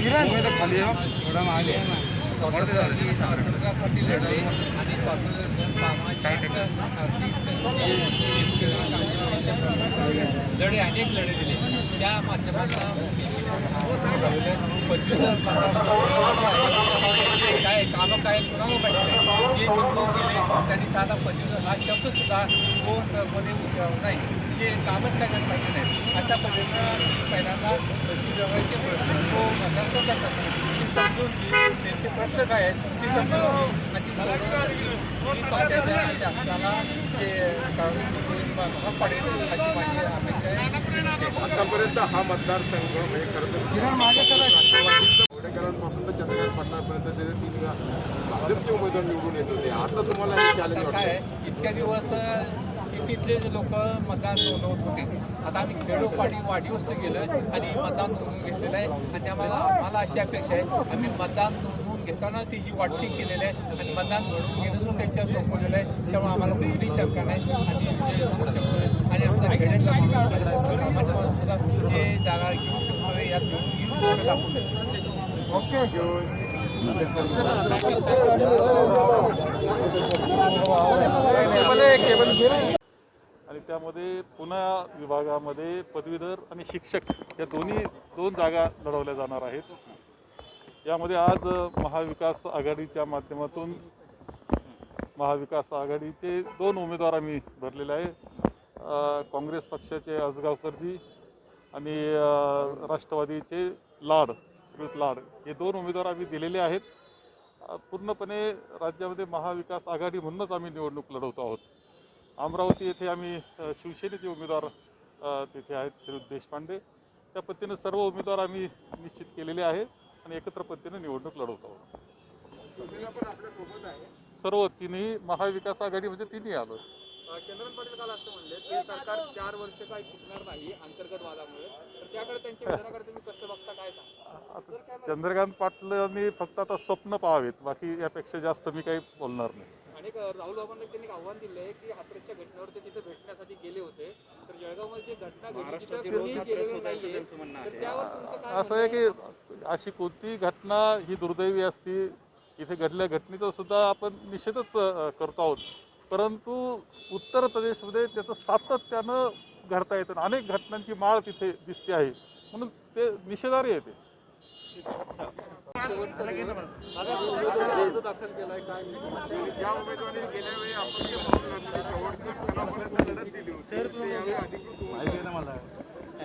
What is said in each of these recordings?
खाली थोडा मागे स्वातंत्र्यासाठी लढले आणि स्वातंत्र्य लढे अनेक लढे दिले त्या माध्यमातून मी काय कामं काय कुणाला पाहिजे जे त्यांनी साधा पंचवीस हा शब्द सुद्धा कोणमध्ये नाही ते कामच काय करत नाही अशा पद्धतीनं पहिल्यांदा पदवीधराचे प्रश्न तो मतदान करतात ती समजून त्यांचे प्रश्न काय आहेत ते समजून आणि ती शासनाला काँग्रेस पडेल अशी माझी अपेक्षा आहे आतापर्यंत हा मतदारसंघ म्हणजे खरं तर राष्ट्रवादीचं घोडेकरांपासून तर चंद्रकांत पाटलांपर्यंत ते तीन वेळा भाजपचे उमेदवार निवडून येत होते. आता तुम्हाला हे चॅलेंज काय इतक्या दिवस सिटीतले जे लोक मतदान नोंदवत होते आता आम्ही खेडोपाडी वाढीवस्त गेलो आणि मतदान नोंदवून घेतलेलं आहे. आणि त्यामुळे आम्हाला अशी अपेक्षा आहे आम्ही मतदान नोंदवून घेताना ती जी वाटणी केलेली आहे आणि मतदान घडवून घेणं सुद्धा त्यांच्यावर सोपवलेलं आहे. त्यामुळे आम्हाला कुठलीही शंका नाही. आणि जे होऊ शकतो आणि आमचा खेड्यातला सुद्धा जे जागा घेऊ शकतो यात घेऊन घेऊ शकतो दाखवून आणि त्यामध्ये पुणे विभागामध्ये पदवीधर आणि शिक्षक या दोन्ही दोन जागा लढवल्या जाणार आहेत. यामध्ये आज महाविकास आघाडीच्या माध्यमातून महाविकास आघाडीचे दोन उमेदवार आम्ही भरलेले आहे. काँग्रेस पक्षाचे आजगावकरजी आणि राष्ट्रवादीचे लाड सुमित लाड हे दोन उमेदवार आम्ही दिलेले आहेत. पूर्णपणे राज्यामध्ये महाविकास आघाडी म्हणूनच आम्ही निवडणूक लढवतो आहोत. अमरावती येथे आम्ही शिवसेनेचे उमेदवार तिथे आहेत श्री देशपांडे. त्या पद्धतीने सर्व उमेदवार आम्ही निश्चित केलेले आहे आणि एकत्र पद्धतीने निवडणूक लढवतो आहोत. सर्व तिन्ही महाविकास आघाडी म्हणजे तिन्ही आलो. चंद्रकांत पाटील काल असं म्हणले ते सरकार चार वर्ष काही टिकणार नाही अंतर्गत वादामुळे. तर त्याकडे त्यांच्या विधानाकडे तुम्ही कसं बघता काय सांगा आता चंद्रकांत पाटलांनी फक्त आता स्वप्न पाहावेत बाकी यापेक्षा जास्त मी काही बोलणार नाही. राहुल बाबांना त्यांनी एक आव्हान दिलं आहे की हाथरसच्या घटनेवर ते तिथे भेटण्यासाठी गेले होते. तर जळगावमध्ये जी घटना असं आहे. की अशी कोणती घटना ही दुर्दैवी असती इथे घडल्या घटनेचा सुद्धा आपण निषेधच करतो आहोत. परंतु उत्तर प्रदेशमध्ये त्याचं सातत्यानं घडता येतं अनेक घटनांची माळ तिथे दिसते आहे. म्हणून ते निषेधार्ह आहे ते. ज्या गेल्या वेळी अपक्ष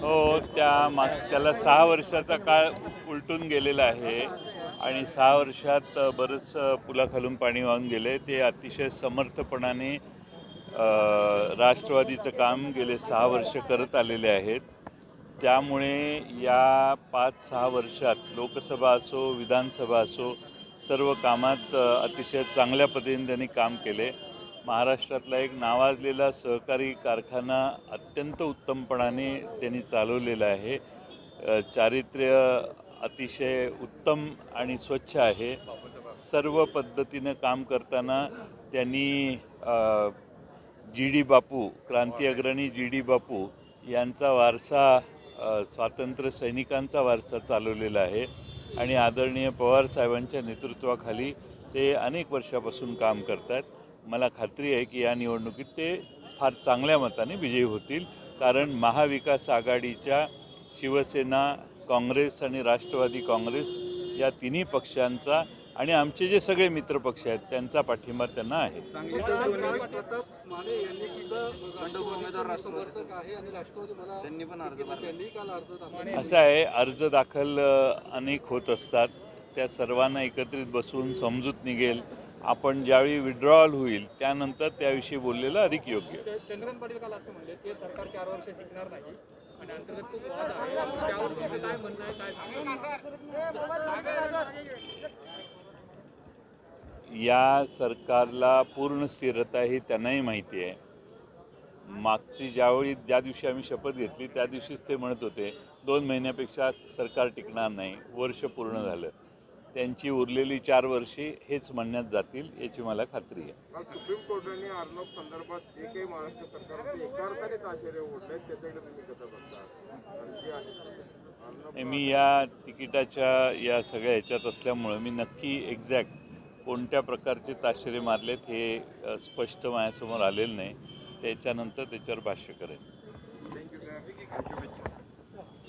हो त्या मा त्याला सहा वर्षाचा काळ उलटून गेलेला आहे आणि सहा वर्षात बरंच पुलाखालून पाणी वाहून गेले. ते अतिशय समर्थपणाने राष्ट्रवादीचं काम गेले सहा वर्ष करत आलेले आहेत. त्यामुळे या पाच सहा वर्षात लोकसभा असो विधानसभा असो सर्व कामात अतिशय चांगल्या पद्धतीने त्यांनी काम केले. महाराष्ट्रातला एक नावाजलेला सहकारी कारखाना अत्यंत उत्तमपणाने त्यांनी चालवलेला आहे. चारित्र्य अतिशय उत्तम आणि स्वच्छ आहे. सर्व पद्धतीनं काम करताना त्यांनी जी डी बापू क्रांती अग्रणी जी डी बापू यांचा वारसा स्वातंत्र्य सैनिकांचा वारसा चालवलेला आहे आणि आदरणीय पवार साहेबांच्या नेतृत्वाखाली ते अनेक वर्षापासून काम करत आहेत मला खात्री आहे की या निवडणुकीत ते फार चांगल्या मताने विजयी होतील कारण महाविकास आघाडीच्या शिवसेना काँग्रेस आणि राष्ट्रवादी काँग्रेस या तिन्ही पक्षांचा आणि आमचे जे सगळे मित्रपक्ष आहेत त्यांचा पाठिंबा त्यांना आहे. असं आहे अर्ज दाखल अनेक होत असतात. त्या सर्वांना एकत्रित बसून समजूत निघेल. आपण ज्यावेळी विड्रॉल होईल त्यानंतर त्याविषयी बोललेलं अधिक योग्य. चंद्रकांत पाटील काल असं म्हणले ते सरकार चार वर्ष टिकणार नाही आणि अंतर्गत खूप वाद आहे. त्यावर तुमचं काय म्हणणं आहे काय सांगा या सरकारला पूर्ण स्थिरता ही त्यांनाही माहिती आहे. मागची ज्यावेळी ज्या दिवशी आम्ही शपथ घेतली त्या दिवशीच ते म्हणत होते दोन महिन्यापेक्षा सरकार टिकणार नाही वर्ष पूर्ण झालं. त्यांची उरलेली चार वर्षे हेच म्हणण्यात जातील याची मला खात्री आहे. सुप्रीम कोर्टाने संदर्भात महाराष्ट्र सरकारचे मी या तिकिटाच्या या सगळ्या ह्याच्यात असल्यामुळं मी नक्की एक्झॅक्ट कोणत्या प्रकारचे ताशेरे मारलेत हे स्पष्ट माझ्यासमोर आलेलं नाही. त्याच्यानंतर त्याच्यावर भाष्य करेन.